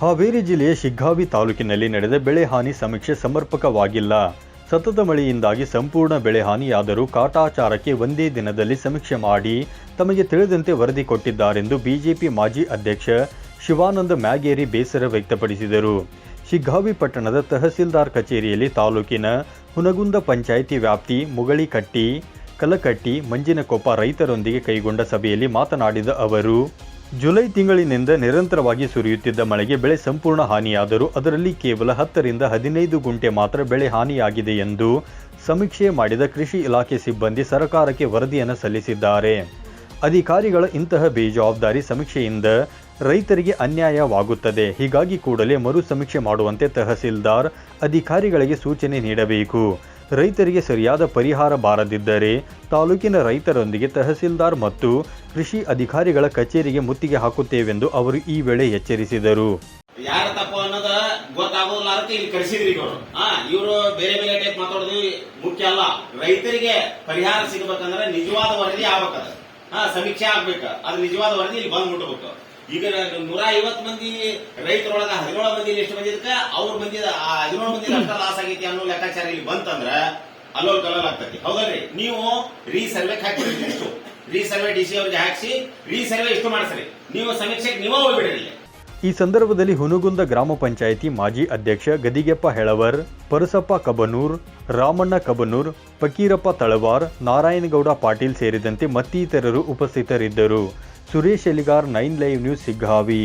ಹಾವೇರಿ ಜಿಲ್ಲೆಯ ಶಿಗ್ಗಾವಿ ತಾಲೂಕಿನಲ್ಲಿ ನಡೆದ ಬೆಳೆ ಹಾನಿ ಸಮೀಕ್ಷೆ ಸಮರ್ಪಕವಾಗಿಲ್ಲ. ಸತತ ಮಳೆಯಿಂದಾಗಿ ಸಂಪೂರ್ಣ ಬೆಳೆ ಹಾನಿಯಾದರೂ ಕಾಟಾಚಾರಕ್ಕೆ ಒಂದೇ ದಿನದಲ್ಲಿ ಸಮೀಕ್ಷೆ ಮಾಡಿ ತಮಗೆ ತಿಳಿದಂತೆ ವರದಿ ಕೊಟ್ಟಿದ್ದಾರೆಂದು ಬಿಜೆಪಿ ಮಾಜಿ ಅಧ್ಯಕ್ಷ ಶಿವಾನಂದ ಮ್ಯಾಗೇರಿ ಬೇಸರ ವ್ಯಕ್ತಪಡಿಸಿದರು. ಶಿಗ್ಗಾವಿ ಪಟ್ಟಣದ ತಹಸೀಲ್ದಾರ್ ಕಚೇರಿಯಲ್ಲಿ ತಾಲೂಕಿನ ಹುನಗುಂದ ಪಂಚಾಯಿತಿ ವ್ಯಾಪ್ತಿ ಮುಗಳಿಕಟ್ಟಿ, ಕಲಕಟ್ಟಿ, ಮಂಜಿನಕೊಪ್ಪ ರೈತರೊಂದಿಗೆ ಕೈಗೊಂಡ ಸಭೆಯಲ್ಲಿ ಮಾತನಾಡಿದ ಅವರು ಜುಲೈ ತಿಂಗಳಿನಿಂದ ನಿರಂತರವಾಗಿ ಸುರಿಯುತ್ತಿದ್ದ ಮಳೆಗೆ ಬೆಳೆ ಸಂಪೂರ್ಣ ಹಾನಿಯಾದರೂ ಅದರಲ್ಲಿ ಕೇವಲ ಹತ್ತರಿಂದ ಹದಿನೈದು ಗುಂಟೆ ಮಾತ್ರ ಬೆಳೆ ಹಾನಿಯಾಗಿದೆ ಎಂದು ಸಮೀಕ್ಷೆ ಮಾಡಿದ ಕೃಷಿ ಇಲಾಖೆ ಸಿಬ್ಬಂದಿ ಸರ್ಕಾರಕ್ಕೆ ವರದಿಯನ್ನು ಸಲ್ಲಿಸಿದ್ದಾರೆ. ಅಧಿಕಾರಿಗಳ ಇಂತಹ ಬೇಜವಾಬ್ದಾರಿ ಸಮೀಕ್ಷೆಯಿಂದ ರೈತರಿಗೆ ಅನ್ಯಾಯವಾಗುತ್ತದೆ. ಹೀಗಾಗಿ ಕೂಡಲೇ ಮರು ಸಮೀಕ್ಷೆ ಮಾಡುವಂತೆ ತಹಸೀಲ್ದಾರ್ ಅಧಿಕಾರಿಗಳಿಗೆ ಸೂಚನೆ ನೀಡಬೇಕು. ರೈತರಿಗೆ ಸರಿಯಾದ ಪರಿಹಾರ ಬಾರದಿದ್ದರೆ ತಾಲೂಕಿನ ರೈತರೊಂದಿಗೆ ತಹಸೀಲ್ದಾರ್ ಮತ್ತು ಕೃಷಿ ಅಧಿಕಾರಿಗಳ ಕಚೇರಿಗೆ ಮುತ್ತಿಗೆ ಹಾಕುತ್ತೇವೆಂದು ಅವರು ಈ ವೇಳೆ ಎಚ್ಚರಿಸಿದರು. ಯಾರ ತಪ್ಪು ಅನ್ನೋದ ಗೊತ್ತಾಗೋದಿಲ್ಲ ಅದಕ್ಕೆ ಇಲ್ಲಿ ಕರೆಸಿದ್ರಿ ಇವರು. ಇವರು ಬೇರೆ ಬೇರೆ ಟೈಪ್ ಮಾತಾಡೋದು ಮುಖ್ಯ ಅಲ್ಲ. ರೈತರಿಗೆ ಪರಿಹಾರ ಸಿಗಬೇಕಂದ್ರೆ ನಿಜವಾದ ವರದಿ ಆಗ್ಬೇಕದ. ಹಾ, ಸಮೀಕ್ಷೆ ಆಗ್ಬೇಕ. ಅದು ನಿಜವಾದ ವರದಿ ಇಲ್ಲಿ ಬಂದ್ ಮುಟ್ಟಬೇಕು ಈಗ ನೂರ ಐವತ್ ಮಂದಿ ರೈತರೊಳಗ ಹದಿನೇಳು ಮಂದಿ ಎಷ್ಟು ಮಂದಿ ಇದಕ್ಕ, ಅವ್ರ ಆ ಹದಿನೇಳು ಮಂದಿ ಅಷ್ಟ ಲಾಸ್ ಆಗೈತಿ ಅನ್ನೋ ಲೆಕ್ಕಾಚಾರ ಇಲ್ಲಿ ಬಂತಂದ್ರ ಅಲ್ಲೋಲ್ ಕಲ್ಲೋಲ್ ಆಗ್ತೈತಿ. ಹೌದಲ್ರಿ? ನೀವು ರೀ ಹಾಕಿ ಇಷ್ಟು ರೀ ಸರ್ವೆ ಡಿ ಸಿ ಅವ್ರಿಗೆ ಹಾಕ್ಸಿ ರೀ ಸರ್ವೆ ಇಷ್ಟು ಮಾಡಿಸ್ರಿ. ನೀವು ಸಮೀಕ್ಷೆಗೆ ನೀವೇ ಈ ಸಂದರ್ಭದಲ್ಲಿ ಹುನಗುಂದ ಗ್ರಾಮ ಪಂಚಾಯಿತಿ ಮಾಜಿ ಅಧ್ಯಕ್ಷ ಗದಿಗೆಪ್ಪ ಹೆಳವರ್, ಪರಸಪ್ಪ ಕಬನೂರ್, ರಾಮಣ್ಣ ಕಬನೂರ್, ಫಕೀರಪ್ಪ ತಳವಾರ್, ನಾರಾಯಣಗೌಡ ಪಾಟೀಲ್ ಸೇರಿದಂತೆ ಮತ್ತಿತರರು ಉಪಸ್ಥಿತರಿದ್ದರು. Suresh Eligar nine live news Shiggavi.